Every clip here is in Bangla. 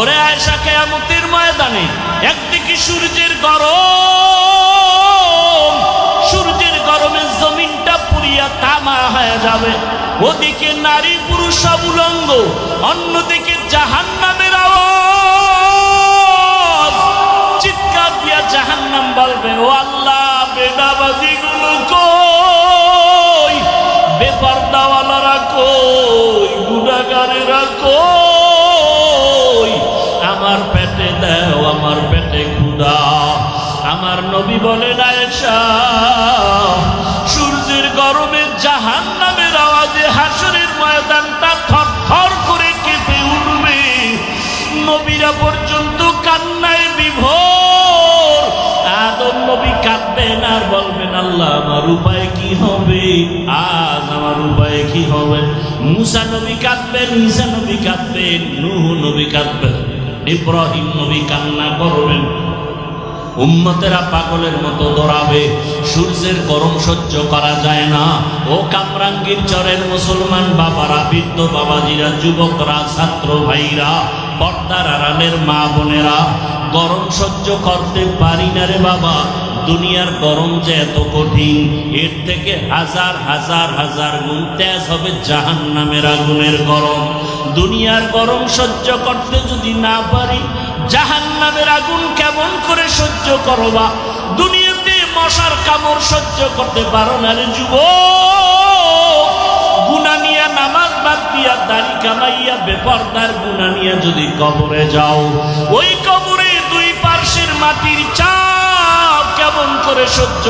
ওরে আয়সা কেয়ামতের ময়দানে একদিকে সূর্যের গরম, সূর্যের গরমে জমিনটা পুরিয়া তামা হয়ে যাবে। ওদিকে নারী পুরুষ সব উলঙ্গ, অন্যদিকে জাহান নামের আওয়াজ। চিৎকার দিয়া জাহান্নাম বলবে, ও আল্লাহ বেদাবাজি গুলো কই? বেপর্দাওয়ালারা কই? গুণাগারেরা কই? আমার নবী বলেন আয়েশা সূর্যের গরমে জাহান নামের আওয়াজে হাসরের ময়দানটা থর থর করে কেঁপে উঠবে। নবীরা পর্যন্ত কান্নায় বিভোর। আদম নবী কাঁদবেন আর বলবেন, আল্লাহ, আমার উপায় কি হবে? আজ আমার উপায় কি হবে? মুসা নবী কাঁদবেন, ঈসা নবী কাঁদবেন, নূহ নবী কাঁদবেন, ইব্রাহিম নবী কান্না করবেন। উম্মতেরা পাগলের মতো দৌড়াবে। সূর্যের গরম সহ্য করা যায় না। ও কামরাঙ্গীর চরের মুসলমান বাবারা, বৃদ্ধ বাবাজিরা, যুবকরা, ছাত্র ভাইরা পর্দার আড়ালের মা বোনেরা, গরম সহ্য করতে পারি না রে বাবা। দুনিয়ার গরম যে এত কঠিন, এর থেকে হাজার হাজার হাজার গুণ তেজ হবে জাহান নামের আগুনের গরম। দুনিয়ার গরম সহ্য করতে যদি না পারি জাহান নামের আগুন কেমন করে সহ্য করবা? দুনিয়াতে মশার কামড় সহ্য করতে পারো না রে যুব বাদ দিয়া দাড়ি কামাইয়া যদি কবরে যাও, ওই কবরে দুই পার্শ্বের মাটির চাপ কেমন করে সহ্য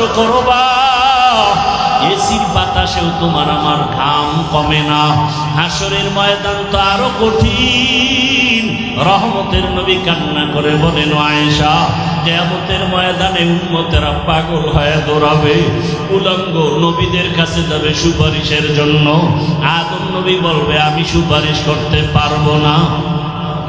এসির বাতাসেও তোমার আমার ঘাম কমে না। হাসরের ময়দান তো আরও কঠিন। রহমতের নবী কান্না করে বলেন, আয়েশা, কেয়ামতের ময়দানে উন্মতেরা পাগল হয়ে দৌড়াবে। উলঙ্গ নবীদের কাছে যাবে সুপারিশের জন্য। আদম নবী বলবে, আমি সুপারিশ করতে পারব না।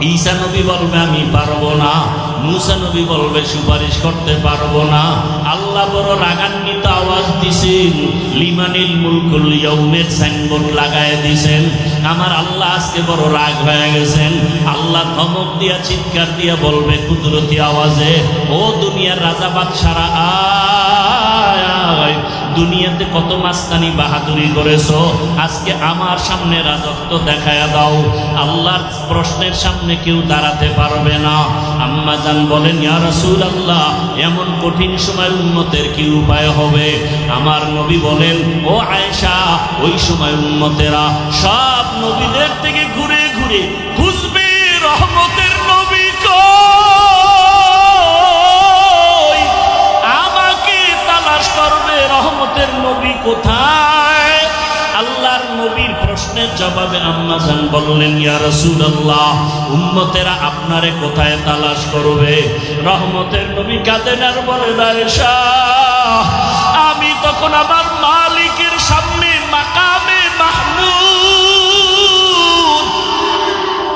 ঈসা নবী বলবে, আমি পারব না। মুসা নবী বলবে, সুপারিশ করতে পারব না। আল্লাহ বড় রাগান্বিত আওয়াজ দিছেন। লিমানিল মুলকুল ইয়ৌমের সাইনবোর্ড লাগায় দিছেন। আমার আল্লাহ আজকে বড় রাগ হয়ে গেছেন। আল্লাহ ধমক দিয়া, চিৎকার দিয়া বলবে কুদরতি আওয়াজে, ও দুনিয়ার রাজা বাদশারা আয় দুনিয়াতে কত মাস্তানি বাহাদুরি করেছ? আজকে আমার সামনে রাজত্ব দেখায়া দাও। আল্লাহর প্রশ্নের সামনে কেউ দাঁড়াতে পারবে না। আম্মা জান বলেন, ইয়া রাসূল আল্লাহ এমন কঠিন সময় উন্মতের কি উপায় হবে? আমার নবী বলেন, ও আয়েশা, ওই সময় উন্মতেরা সব নবীদের থেকে ঘুরে ঘুরে কোথায়? আল্লাহর নবীর প্রশ্নের জবাবে আম্মা জান বললেন, ইয়া রাসূলুল্লাহ, উম্মতেরা আপনারে কোথায় তালাশ করবে? রহমতের নবী কাঁদেন বলে আমি তখন আমার মালিকের সামনে মাকামে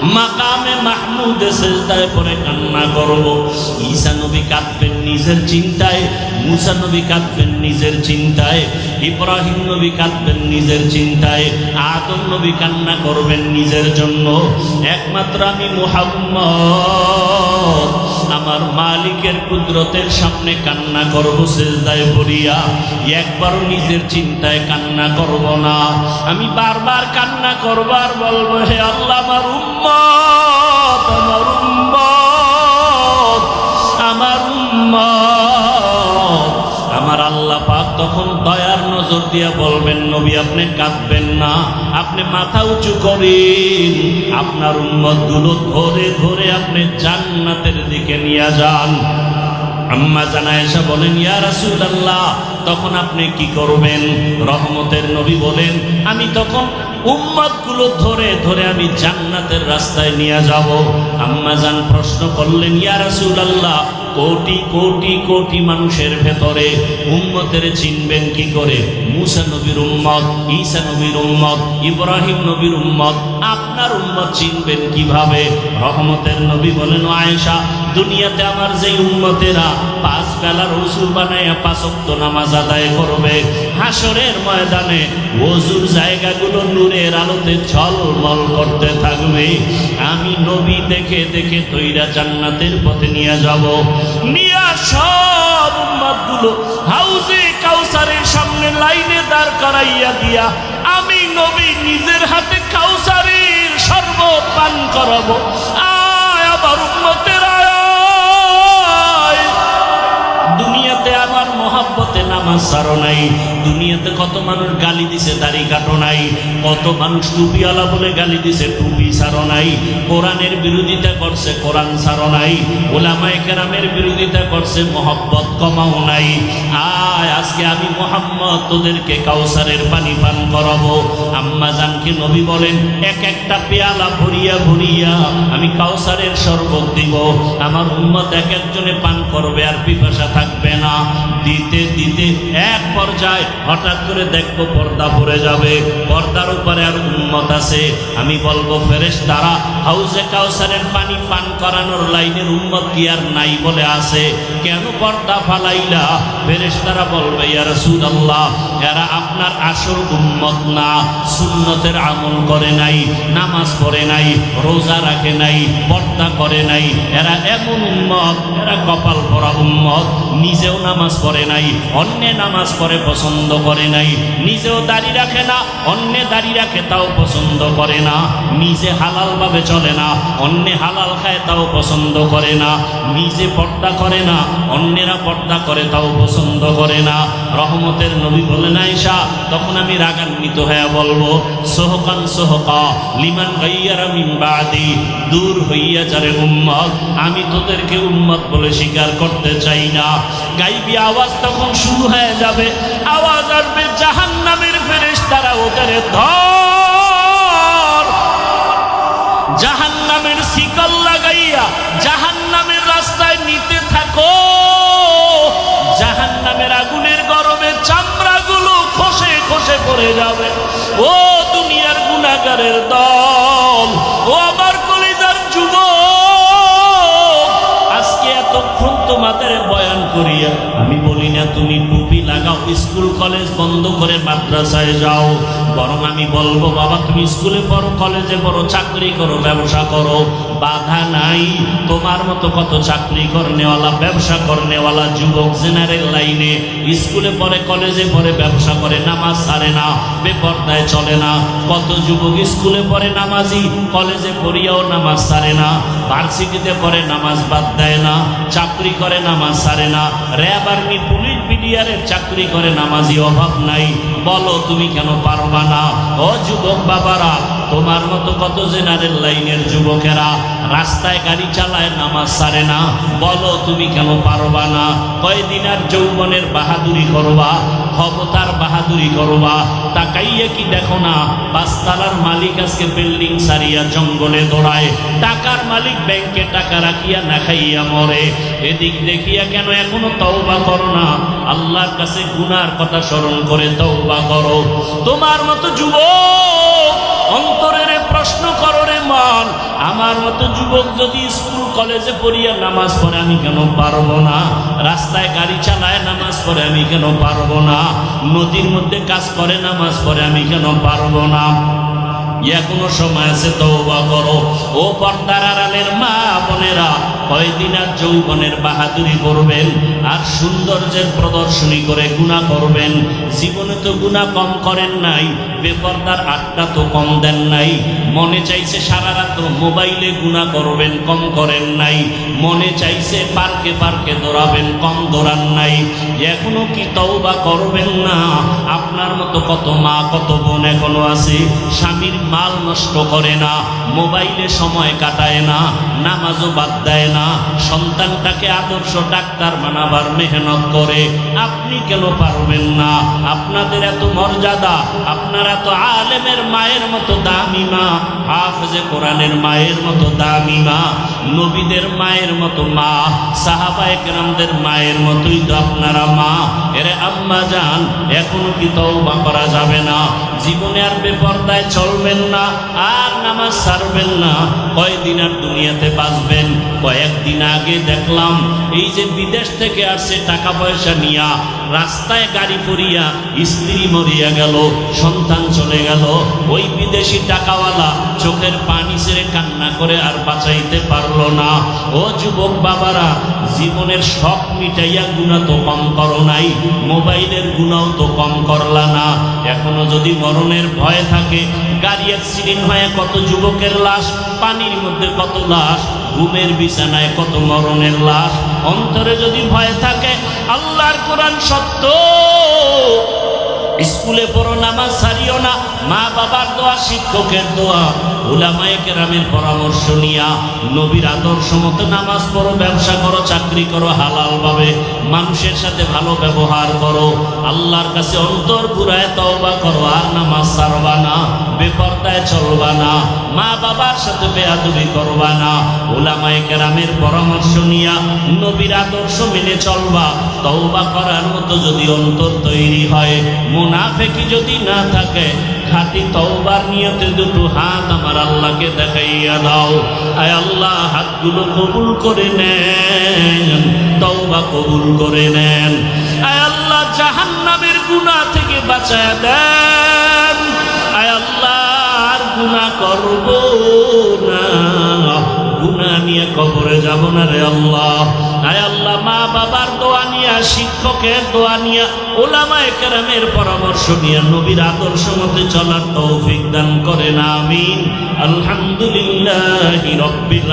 মাকামে মাহমুদে সেজদায় পরে কান্না করব। ঈসা নবী কাঁদবেন নিজের চিন্তায়, মুসা নবী কাঁদবেন নিজের চিন্তায়, ইব্রাহিম নবী কাঁদবেন নিজের চিন্তায়, আদম নবী কান্না করবেন নিজের জন্য। একমাত্র আমি মুহাম্মদ। আমার মালিকের কুদরতের সামনে কান্না করব, সেজদায় পড়িয়া একবারও নিজের চিন্তায় কান্না করব না। আমি বারবার কান্না করবার বলব, হে আল্লাহ, আমার উম্মত আমার উম্মত আমার উম্মত, আমার আল্লাহ তখন দয়ার নজর দিয়া বলবেন, নবী, আপনি কাঁদবেন না। আপনি মাথা উঁচু করেন। আপনার উম্মতগুলো ধরে ধরে আপনি জান্নাতের দিকে নিয়ে যান। আম্মা জানা এসে বলেন, ইয়া রাসূলুল্লাহ, তখন আপনি কি করবেন? রহমতের নবী বলেন, আমি তখন উম্মতগুলো ধরে ধরে আমি জান্নাতের রাস্তায় নিয়ে যাব। আম্মা জান প্রশ্ন করলেন, ইয়া রাসূলুল্লাহ কোটি কোটি কোটি মানুষের ভেতরে উম্মতের চিনবেন কি করে? মুসা নবীর উম্মত, ঈসা নবীর উম্মত, ইব্রাহিম নবীর উম্মত, আপনার উম্মত চিনবেন কীভাবে? রহমতের নবী বলেন, আয়েশা দুনিয়াতে আমার যে উম্মতেরা পাঁচ বেলার রসুল বানাইয়া পাঁচক্ত নামাজ আদায় করবে হাসরের ময়দানে ওজুর জায়গাগুলো নূরের আলোতে ঝলমল করতে থাকবে। আমি নবী দেখে দেখে তৈরা জান্নাতের পথে নিয়ে যাব। নিয়া সব উম্মতগুলো হাউজে কাউসারের সামনে লাইনে দাঁড় করাইয়া দিয়া আমি নবী নিজের হাতে কাউসারের শরবত পান করাবো। আয় আবার উম্মতের দুনিয়াতে আমার মহাব্বতে নামাজ সারো নাই। দুনিয়াতে কত মানুষ গালি দিছে, দাড়ি কাটো নাই। কত মানুষ টুপিওয়ালা বলে গালি দিছে, টুপি সারো নাই। কোরআনের বিরোধিতা করছে, কোরআন সারো নাই। ওলামায়ে কেরামের বিরোধিতা করছে, মহব্বত কমাও নাই। আয়, আজকে আমি মোহাম্মদ তোদেরকে কাউসারের পানি পান করাবো। আম্মা জানকে নবী বলেন, এক একটা পেয়ালা ভরিয়া ভরিয়া আমি কাউসারের শরবত দিব। আমার উম্মত এক একজনে পান করবে আর পিপাসা থাকবে না। দিতে দিতে এক পর্যায়ে হঠাৎ করে দেখব পর্দা পড়ে যাবে। পর্দার উপরে আর উম্মত আছে। আমি বলব ফেরেশ তারা হাউসে কাউসারের পানি পান করানোর লাইনের উম্মত কি আর নাই বলে আছে? কেন পর্দা ফালাইলা ফেরেশ তারা বলবে, ইয়া রাসূলুল্লাহ, এরা আপনার আসল উম্মত না। সুন্নতের আমল করে নাই, নামাজ পড়ে নাই, রোজা রাখে নাই, পর্দা করে নাই। এরা এমন উম্মত, এরা কপাল পরা উম্মত, নিজেও নামাজ পড়ে নাই, অন্যে নামাজ পড়ে পছন্দ করে নাই, নিজেও দাড়ি রাখে না, অন্যে দাড়ি রাখে তাও পছন্দ করে না, নিজে হালাল ভাবে চলে না, অন্যে হালাল খায় তাও পছন্দ করে না, নিজে পর্দা করে না, অন্যেরা পর্দা করে, তাও পছন্দ করে না। রহমতের নবী বলেন আয়সা তখন আমি রাগান্বিত হয়ে বলব সোহকান সোহকা, লিমান গাইয়ারা মিন বাদি, দূর হইয়া যারে উম্মত, আমি তোদেরকে উম্মত বলে স্বীকার করতে চাই না। গাইবি, আওয়াজ তখন শুরু হয়ে যাবে। আওয়াজ আসবে জাহান নামের ফেরেশ তারা ওদের ধর। জাহান নামের শিকল লাগাইয়া জাহান নামের রাস্তায় নিতে থাকো। চামড়াগুলো খসে খসে পড়ে যাবে। ও দুনিয়ার গুণাগারের দল, ও আমার কলিজার যুব আজকে এতক্ষণ তোমাদের বয়ান করিয়া, আমি বলি না তুমি টুপি লাগাও, স্কুল, কলেজ বন্ধ করে মাদ্রাসায় যাও। বরং আমি বলব, বাবা, তুমি স্কুলে পড়ো, কলেজে পড়ো, চাকরি করো, ব্যবসা করো। বাধা নাই, তোমার মতো কত চাকরি করনেওয়ালা, ব্যবসা করনেওয়ালা যুবক জেনারেল লাইনে। স্কুলে পড়ে, কলেজে পড়ে, ব্যবসা করে, নামাজ সারে না, বেপর্দায় চলে না। কত যুবক স্কুলে পড়ে, নামাজি, কলেজে পড়িয়াও নামাজ সারে না। ভার্সিটিতে পড়ে নামাজ বাদ দেয় না, চাকরি করে নামাজ সারে না। র্যাব আর্মি, পুলিশ, বিডিআরের চাকরি করে নামাজি অভাব নাই। বলো তুমি কেন পারবা না? ও যুবক বাবারা তোমার মতো কত জেনারেল লাইনের যুবকেরা রাস্তায় গাড়ি চালায় নামাজ সারে না? বলো, তুমি কেন পারবা না? কয়দিন আর যৌবনের বাহাদুরি করবা? ক্ষমতার বাহাদুরি করবা? তাকাইয়ে কি দেখো না? পাঁচতলার মালিক আজকে বিল্ডিং সারিয়া জঙ্গলে দৌড়ায়। টাকার মালিক ব্যাংকে টাকা রাখিয়া না খাইয়া মরে। এদিক দেখিয়া কেন এখনও তওবা করো না? আল্লাহর কাছে গুনার কথা স্মরণ করে তওবা করো। তোমার মতো যুবক অন্তরের প্রশ্ন করো রে মন। আমার মতো যুবক যদি স্কুল, কলেজে পড়িয়া নামাজ পড়ে, আমি কেন পারব না? রাস্তায় গাড়ি চালায় নামাজ পড়ে, আমি কেন পারব না? নদীর মধ্যে কাজ করে, নামাজ পড়ে, আমি কেন পারব না? এখনও সময় আছে তওবা করো। ও পর্দার আড়ালের মা বোনেরা, কয়দিন আর যৌবনের বাহাদুরি করবেন আর সৌন্দর্যের প্রদর্শনী করে গুণা করবেন। জীবনে তো গুণা কম করেন নাই, বেপর্দার আটটা তো কম দেন নাই। মনে চাইছে সারা রাত মোবাইলে গুণা করবেন, কম করেন নাই। মনে চাইছে পার্কে পার্কে দৌড়াবেন, কম দৌড়ান নাই। এখনও কি তওবা করবেন না? আপনার মতো কত মা, কত বোন এখনও আছে? স্বামীর মাল নষ্ট করে না, মোবাইলে সময় কাটায় না, নামাজও বাদ দেয় না সন্তানটাকে আদর্শ ডাক্তার বানাবার মেহনত করে। আপনি কেন পারবেন না? আপনাদের এত মর্যাদা, আপনারা তো আলেমের মায়ের মতো দামি মা, হাফেজে কোরআনের মায়ের মতো দামি মা, নবীদের মায়ের মতো মা, সাহাবায়ে কেরামদের মায়ের মতোই তো আপনারা মা। এরে আম্মা যান এখনও কি তওবা করা যাবে না? জীবনে আর বেপর্দায় চলবেন না, আর নামাজ ছাড়বেন না। কয়দিন আর দুনিয়াতে বাঁচবেন? কয়েকদিন আগে দেখলাম, এই যে বিদেশ থেকে আসছে টাকা পয়সা নিয়া, রাস্তায় গাড়ি পড়িয়া স্ত্রী মরিয়া গেল, সন্তান চলে গেল, ওই বিদেশি টাকাওয়ালা চোখের পানি ছেড়ে কান্না করে আর বাঁচাইতে পারল না। ও যুবক বাবারা, জীবনের শখ মিটাইয়া গুণা তো কম করো নাই, মোবাইলের গুণাও তো কম করলা না। এখনও যদি মরণের ভয় থাকে, গাড়ি অ্যাক্সিডেন্ট হয়ে কত যুবকের লাশ, পানির মধ্যে কত লাশ ঘুমের বিছানায় কত মরণের লাশ? অন্তরে যদি ভয় থাকে, আল্লাহর কোরআন সত্য। স্কুলে পড়ো, নামাজ সারিও না। মা বাবার দোয়া, শিক্ষকের দোয়া। ওলামায়ে কেরামের পরামর্শ নিয়া নবীর আদর্শ মতো নামাজ পড়ো, ব্যবসা করো, চাকরি করো, হালাল ভাবে। মানুষের সাথে ভালো ব্যবহার করো। আল্লাহর কাছে অন্তর ঘুরায় তওবা করো, আর নামাজ সারবা না। বেপর্দায় চলবা না। মা বাবার সাথে বেয়াদবি করবা না। ওলামায়ে কেরামের পরামর্শ নিয়া নবীর আদর্শ মেনে চলবা। তওবা করার মতো যদি অন্তর তৈরি হয়, মুনাফেকি যদি না থাকে, খাটি তওবার নিয়তে দুটো হাত আমার আল্লাহকে দেখাইয়া দাও। আয় আল্লাহ, হাতগুলো কবুল করে নেন, তওবা কবুল করে নেন। আয় আল্লাহ, জাহান্নামের গুনাহ থেকে বাঁচায় দেন। গুনাহ না। গুণা নিয়ে কবরে যাব না রে আল্লাহ। আয় আল্লাহ, মা বাবার দোয়া নিয়া, শিক্ষকের দোয়া নিয়া, ওলামায়ে কেরামের পরামর্শ নিয়ে নবীর আদর্শ মতে চলার তৌফিক দান করেন, আমিন। আলহামদুলিল্লাহ রব্বিল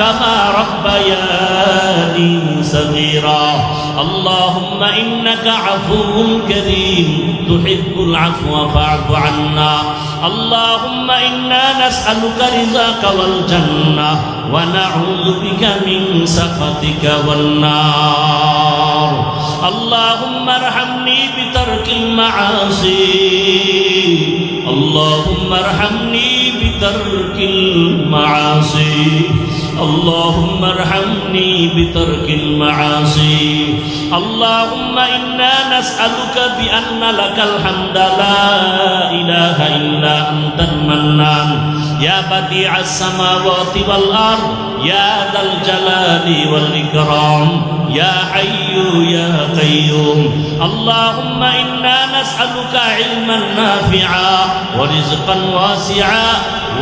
كما ربياني صغيرا. اللهم إنك عفو كريم. تحب العفو فاعف عنا. اللهم إنا نسألك رزاك والجنة ونعوذ بك من سخطك والنار. اللهم ارحمني بترك المعاصي. اللهم ارحمني بترك المعاصي. اللهم ارحمني بترك المعاصي. اللهم إنا نسألك بأن لك الحمد. لا إله إلا أنت المنان. يا بديع السماوات والأرض يا ذا الجلال والإكرام يا حي يا قيوم. اللهم إنا نسألك علما نافعا ورزقا واسعا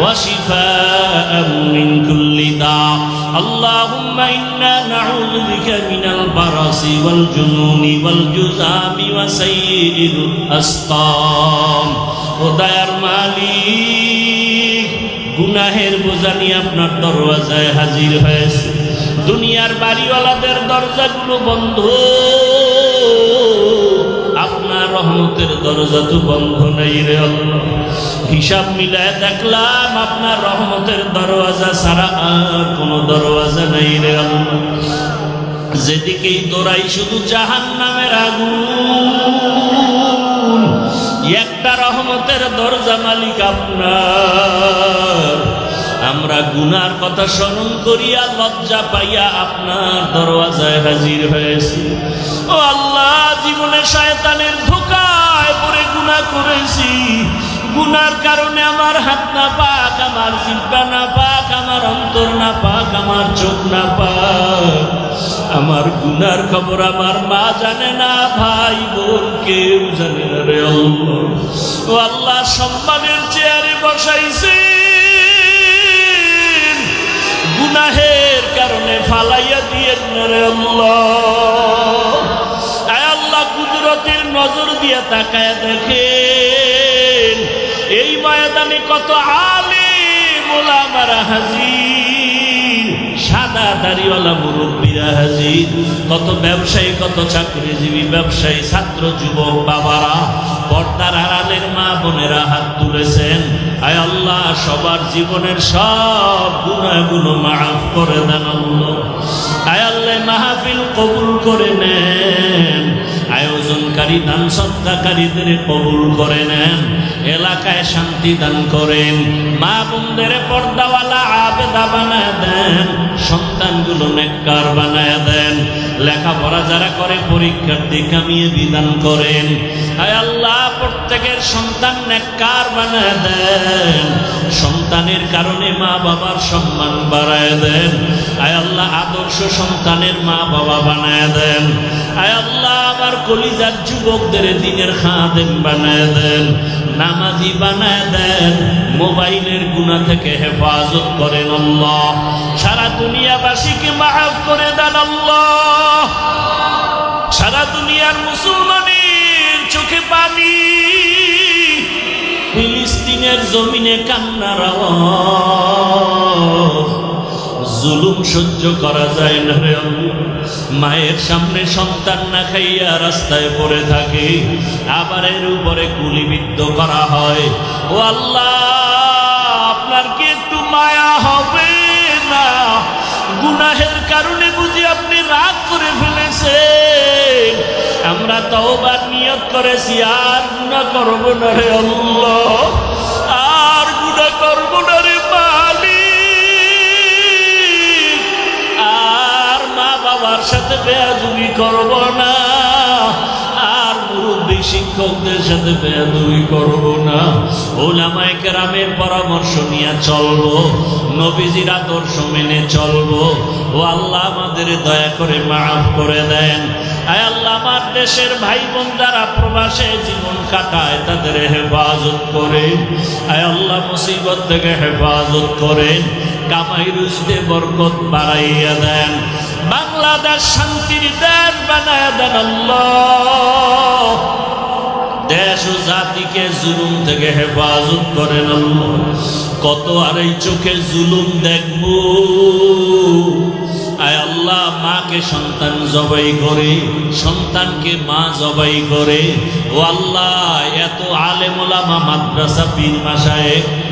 وشفاء من كل داء اللهم إنا نعوذ بك من البرص والجنون والجذام وسيء الأسقام ودير মালিক গুনাহের বোঝা নিয়ে আপনার দরওয়াজায় হাজির হয়েছে দুনিয়ার বাড়িওয়ালাদের দরজাগুলো বন্ধ আপনার রহমতের দরজা তো বন্ধ নেই রে আল্লাহ। হিসাব মিলায় দেখলাম আপনার রহমতের দরওয়াজা ছাড়া আর কোনো দরওয়াজা নেই রে আল্লাহ। যেদিকেই দৌড়াই শুধু জাহান নামের আগুন। একটা রহমতের দরজা মালিক আপনার। আমরা গুনার কথা স্মরণ করিয়া লজ্জা পাইয়া আপনার দরওয়াজায় হাজির হয়েছি। ও আল্লাহ, জীবনে শয়তানের ধোকায় পরে গুনাহ করেছি। গুনার কারণে আমার হাত না পাক, আমার জিব্বা না পাক, আমার অন্তর না পাক, আমার চোখ না পাক। আমার গুনার খবর আমার মা জানে না, ভাই বোন কেউ জানে না রে ও আল্লাহ, সম্মানের চেয়ারে বসাইছে। গুনাহের কারণে ফালাইয়া দিয়ে আল্লাহ, কুদরতের নজর দিয়ে তাকায় দেখেন, এই ময়দানে কত আলিম ওলামারা হাজির, সাদা দাড়িওয়ালা মুরব্বীরা হাজির, কত ব্যবসায়ী, কত চাকরিজীবী, ব্যবসায়ী, ছাত্র, যুবক, বাবারা পর্দার আড়ালের মা বোনেরা হাত তুলেছেন। আয় আল্লাহ, সবার জীবনের সব গুণাগুলো মাফ করে দেন আয় আল্লাহ, মাহফিল কবুল করে নেন। দান কবুল করে নেন, এলাকায় শান্তি দান করেন, মা বোনদের পর্দাওয়ালা আবেদা বানায় দেন, সন্তানগুলো নেককার বানায় দেন, লেখাপড়া যারা করে পরীক্ষার্থী কামিয়ে বিধান করেন। আল্লাহ, প্রত্যেকের সন্তান নেককার বানায় দেন, সন্তানের কারণে মা বাবার সম্মান বাড়ায় দেন। আয় আল্লাহ, আদর্শ সন্তানের মা বাবা বানায় দেন। আয় আল্লাহ আবার কলিজার যুবকদের দিনের খাদেম বানায় দেন, নামাজি বানায় দেন, মোবাইলের গুণা থেকে হেফাজত করেন আল্লাহ। সারা দুনিয়াবাসীকে মাফ করে দেন আল্লাহ। সারা দুনিয়ার মুসলমানের চোখে পানি। ফিলিস্তিনের জমিনে কান্নার আওয়াজ। জুলুম সহ্য করা যায় না রে। মায়ের সামনে সন্তান না খাইয়া রাস্তায় পড়ে থাকে, আবার এর উপরে গুলিবিদ্ধ করা হয়। ও আল্লাহ, আপনার কি একটু মায়া হবে না? গুনাহের কারণে বুঝি আপনি রাগ করে ফেলেছেন। আমরা তওবার নিয়ত করেছি, আর গুনাহ করব না রে আল্লাহ। সাথে বেয়াদুবি করব না। আর মুরব্বী শিক্ষকদের সাথে বেয়াদুবি করব না। ওলামায়ে কেরামের পরামর্শ নিয়ে চলবো, নবীজির আদর্শ মেনে চলবো। ও আল্লাহ আমাদের দয়া করে মাফ করে দেন। আয় আল্লাহ আমার দেশের ভাই বোন যারা প্রবাসে জীবন কাটায়, তাদের হেফাজত করে আয় আল্লাহ মুসিবত থেকে হেফাজত করেন। কামাই রুজতে বরকত বাড়াইয়া দেন। বাংলাদেশ শান্তির দেন বানায় দেন দেশ ও জাতিকে জুলুম থেকে হেফাজত করেন আল্লাহ। কত আর এই চোখে জুলুম দেখব? আয় আল্লাহ, মাকে সন্তান জবাই করে, সন্তানকে মা জবাই করে। ও আল্লাহ, এত আলেমোলামা মাদ্রাসা পীর মাসায়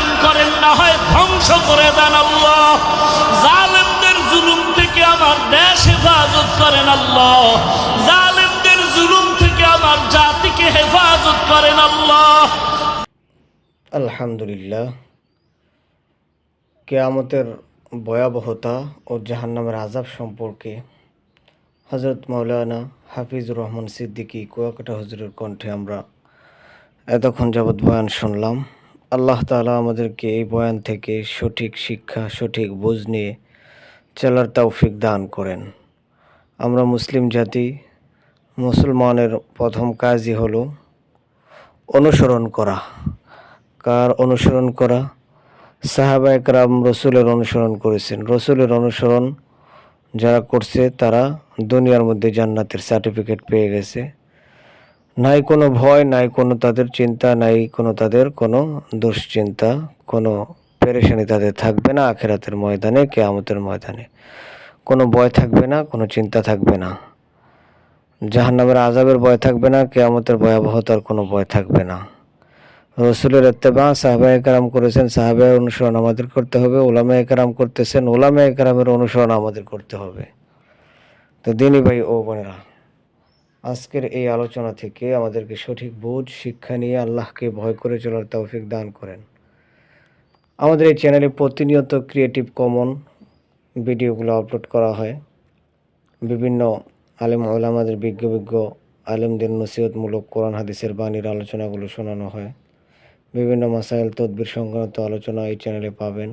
দান করেন, না হয় ধ্বংস করে দেন আল্লাহ। জালেমদের জুলুম থেকে আমার দেশ হেফাজত করেন আল্লাহ। জালেমদের জুলুম থেকে আমার জাতিকে হেফাজত করেন আল্লাহ। আলহামদুলিল্লাহ, কেয়ামতের ভয়াবহতা ও জাহান্নামের আজাব সম্পর্কে হজরত মৌলানা হাফিজুর রহমান সিদ্দিকী কুয়াকাটা হুজুরের কণ্ঠে আমরা এতক্ষণ যাবৎ বয়ান শুনলাম। আল্লাহ তাআলা আমাদেরকে এই বয়ান থেকে সঠিক শিক্ষা, সঠিক বোঝ নিয়ে চলার তৌফিক দান করেন। আমরা মুসলিম জাতি, মুসলমানের প্রথম কাজই হলো অনুসরণ করা। কার অনুসরণ করা? সাহাবা একরাম রসুলের অনুসরণ করেছেন। রসুলের অনুসরণ যারা করছে তারা দুনিয়ার মধ্যে জান্নাতের সার্টিফিকেট পেয়ে গেছে। নাই কোনো ভয়, নাই কোনো তাদের চিন্তা, নাই কোনো তাদের কোনো দুশ্চিন্তা, কোনো পেরেশানি তাদের থাকবে না আখেরাতের ময়দানে, কেয়ামতের ময়দানে। কোনো ভয় থাকবে না, কোনো চিন্তা থাকবে না। জাহান্নামের আজাবের ভয় থাকবে না, কেয়ামতের ভয়াবহতার কোনো ভয় থাকবে না। রসুলের এত্তেবা সাহাবা একরাম করেছেন সাহাবের অনুসরণ আমাদের করতে হবে ওলামা একরাম করতেছেন ওলামা একরামের অনুসরণ আমাদের করতে হবে। তো দিনী ভাই ও বোনেরা আজকের এই আলোচনা থেকে আমাদেরকে সঠিক বোধ শিক্ষা নিয়ে আল্লাহকে ভয় করে চলার তৌফিক দান করেন। আমাদের এই চ্যানেলে প্রতিনিয়ত ক্রিয়েটিভ কমন ভিডিওগুলো আপলোড করা হয়। বিভিন্ন আলেম ওলামাদের বিজ্ঞ বিজ্ঞ আলেমদের নসিহতমূলক কোরআন, হাদিসের বাণীর আলোচনাগুলো শোনানো হয়। বিভিন্ন মাসাইল তদবির সংক্রান্ত আলোচনা এই চ্যানেলে পাবেন।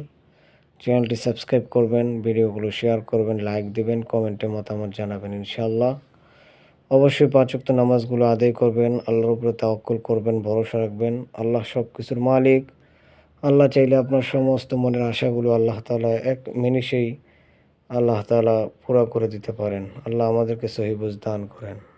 চ্যানেলটি সাবস্ক্রাইব করবেন, ভিডিওগুলো শেয়ার করবেন, লাইক দেবেন, কমেন্টে মতামত জানাবেন ইনশাআল্লাহ। অবশ্যই পাঁচক্ত নামাজগুলো আদায় করবেন, আল্লাহর উপরে তাওয়াক্কুল করবেন, ভরসা রাখবেন। আল্লাহ সব কিছুর মালিক। আল্লাহ চাইলে আপনার সমস্ত মনের আশাগুলো আল্লাহ তালা এক মিনিশেই আল্লাহ তালা পুরা করে দিতে পারেন। আল্লাহ আমাদেরকে সহিবুজ দান করেন।